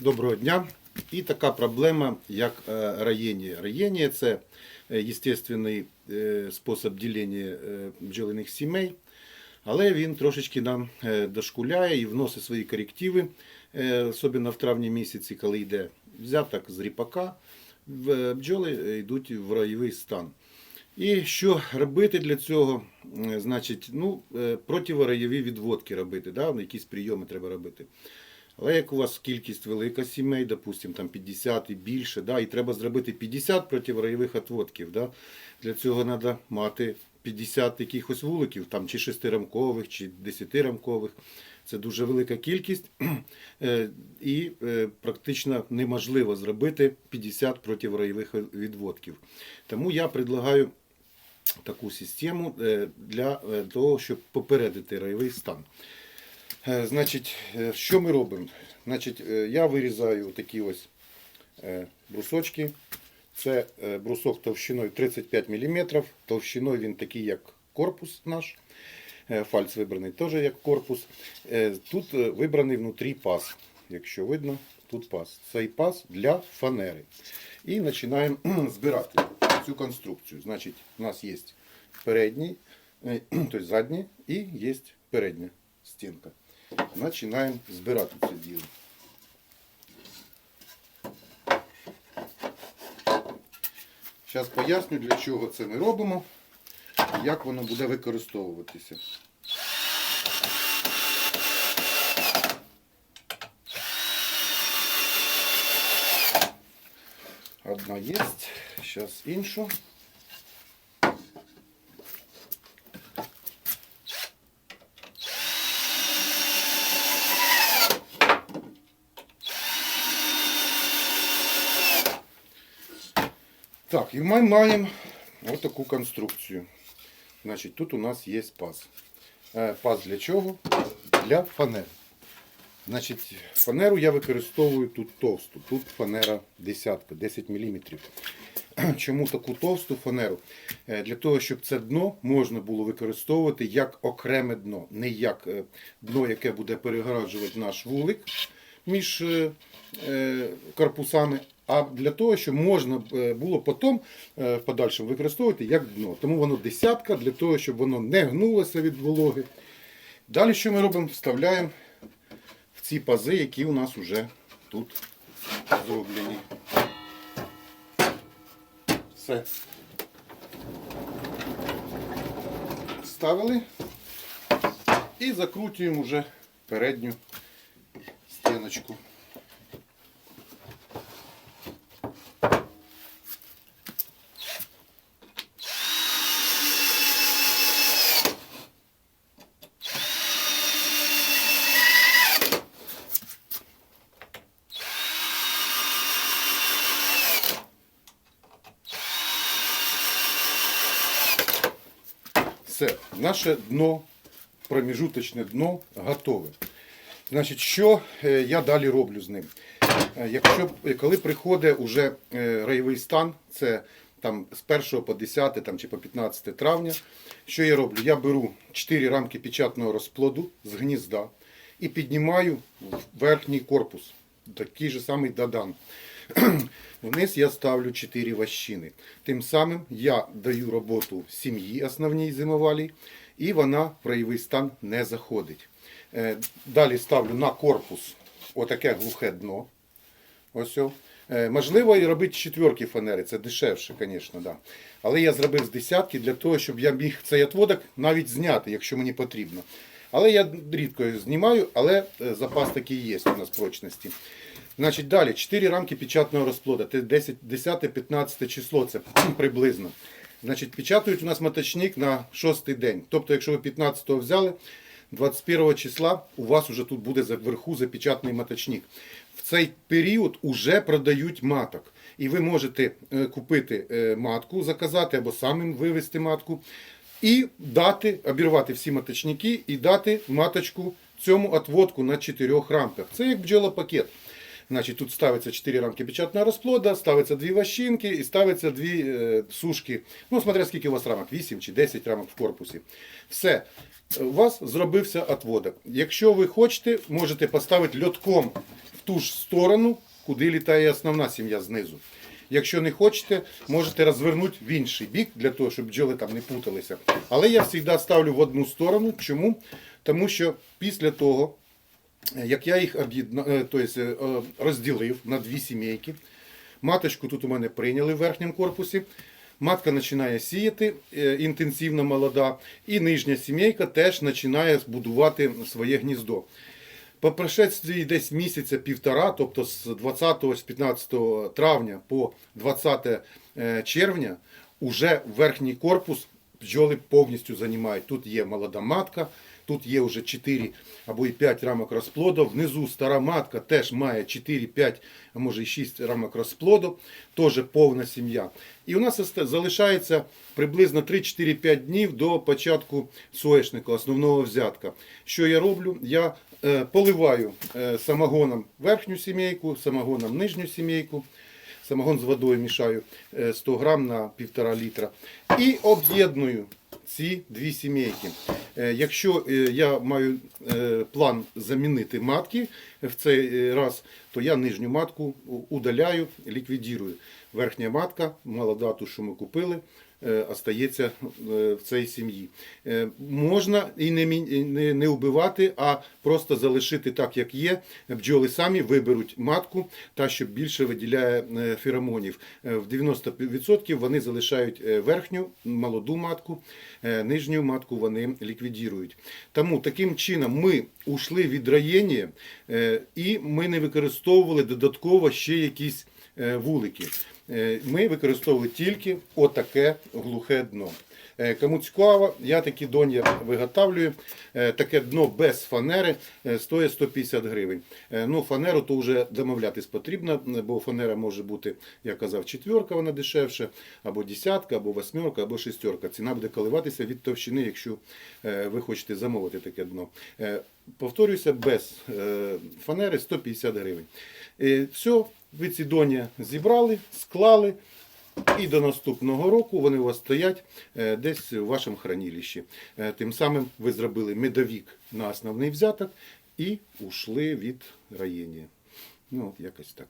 Доброго дня. І така проблема, як е, роєння. Роєння – це е, естественний е, спосіб ділення бджолиних сімей, але він трошечки нам дошкуляє і вносить свої корективи, особливо в травні місяці, коли йде взяток з ріпака, бджоли йдуть в роєвий стан. І що робити для цього? Значить, ну, противороєві відводки робити, да? якісь прийоми треба робити. Але як у вас кількість велика сімей, допустим, там 50 і більше, да, і треба зробити 50 противоройових отводків, да, для цього треба мати 50 якихось вуликів, там, чи шестирамкових, чи десятирамкових. Це дуже велика кількість, Е, і е, практично неможливо зробити 50 противоройових відводків. Тому я предлагаю таку систему е, для того, щоб попередити ройовий стан. Е, Значить, е, що ми робимо? Значить, е, я вирізаю такі ось брусочки. Це брусок товщиною 35 мм. Товщиною він такий, як корпус наш. Фальц вибраний теж як корпус. Тут вибраний внутрі паз. Якщо видно, тут паз. Цей паз для фанери. І починаємо збирати цю конструкцію. Значить, у нас є передній, тобто задній і є передня стінка. Починаємо збирати це діло. Зараз поясню, для чого це ми робимо, і як воно буде використовуватися. Одна є, зараз іншу. Так, і ми маємо ось таку конструкцію. Значить, тут у нас є паз. Е, Паз для чого? Для фанери. Значить, фанеру я використовую тут товсту. Тут фанера десятка, 10 мм. Чому таку товсту фанеру? Е, Для того, щоб це дно можна було використовувати як окреме дно. Не як е, дно, яке буде перегороджувати наш вулик між корпусами, а для того, щоб можна е, було потім е, в подальшому використовувати як дно. Тому воно десятка, для того, щоб воно не гнулося від вологи. Далі що ми робимо? Вставляємо в ці пази, які у нас вже тут зроблені. Все. Вставили і закрутуємо вже передню стіночку. Все, наше дно, проміжуточне дно готове. Значить, що е, я далі роблю з ним? Е, Якщо е, коли приходить уже райовий стан, це там з 1 по 10 там, чи по 15 травня, що я роблю? Я беру 4 рамки печатного розплоду з гнізда і піднімаю верхній корпус, такий же самий дадан. Вниз я ставлю 4 ващини. Тим самим я даю роботу сім'ї основній зимовалій, і вона в краєвий стан не заходить. Е, Далі ставлю на корпус отаке глухе дно. Ось. о. Е, Можливо, і робити четверки фанери, це дешевше, звісно, да. Але я зробив з десятки для того, щоб я міг цей отводок навіть зняти, якщо мені потрібно. Але я рідко знімаю, але е, запас такий є у нас прочності. Значить, далі 4 рамки печатного розплода. Це 10-15 число, це приблизно. Значить, печатають у нас моточник на шостий день. Тобто, якщо ви 15-го взяли, 21 числа у вас вже тут буде вверху запечатаний моточник. В цей період уже продають маток. І ви можете е, купити е, матку, заказати або самим вивезти матку, і дати, обірвати всі маточники і дати маточку цьому отводку на 4 рамках. Це як бджолопакет. Значить, тут ставиться 4 рамки печатного розплода, ставиться дві ващинки і ставиться дві е, сушки. Ну, смотря скільки у вас рамок, 8 чи 10 рамок в корпусі. Все. У вас зробився отводок. Якщо ви хочете, можете поставити льотком ту ж сторону, куди літає основна сім'я знизу. Якщо не хочете, можете розвернути в інший бік, для того, щоб бджоли там не путалися. Але я завжди ставлю в одну сторону. Чому? Тому що після того, як я їх тобто, розділив на дві сімейки, маточку тут у мене прийняли в верхньому корпусі. Матка починає сіяти інтенсивно молода, і нижня сімейка теж починає будувати своє гніздо. По прошествии десь місяця півтора, тобто з 20 з 15 травня по 20 е, червня, уже верхній корпус бджоли повністю займають. Тут є молода матка, тут є вже 4 або і 5 рамок розплоду. Внизу стара матка теж має 4, 5, а може і 6 рамок розплоду, теж повна сім'я. І у нас залишається приблизно 3-4-5 днів до початку соєшника, основного взятка. Що я роблю? Я е, поливаю е, самогоном верхню сімейку, самогоном нижню сімейку. Самогон з водою мішаю е, 100 грам на 1,5 літра. І об'єдную ці дві сімейки. Е, Якщо е, я маю е, план замінити матки в цей е, раз, то я нижню матку удаляю, ліквідірую. Верхня матка, молода ту, що ми купили, е, остається е, в цій сім'ї. Е, Можна і не, вбивати, а просто залишити так, як є. Бджоли самі виберуть матку, та що більше виділяє е, феромонів. Е, В 90% вони залишають е, верхню молоду матку, е, нижню матку вони ліквідірують. Тому таким чином ми ушли від раєння е, і ми не використовували додатково ще якісь е, вулики. Е, Ми використовували тільки отаке глухе дно. Е, Кому цікаво, я такі донья виготовлюю. Е, Таке дно без фанери стоїть 150 гривень. Ну, фанеру то вже домовлятись потрібно, бо фанера може бути, я казав, четверка, вона дешевше, або десятка, або восьмерка, або шестерка. Ціна буде коливатися від товщини, якщо ви хочете замовити таке дно. Повторюся, без фанери 150 гривень. Все, ви ці доня зібрали, склали. І до наступного року вони у вас стоять е, десь у вашому хранилищі. Е, Тим самим ви зробили медовік на основний взяток і ушли від раєння. Ну, от якось так.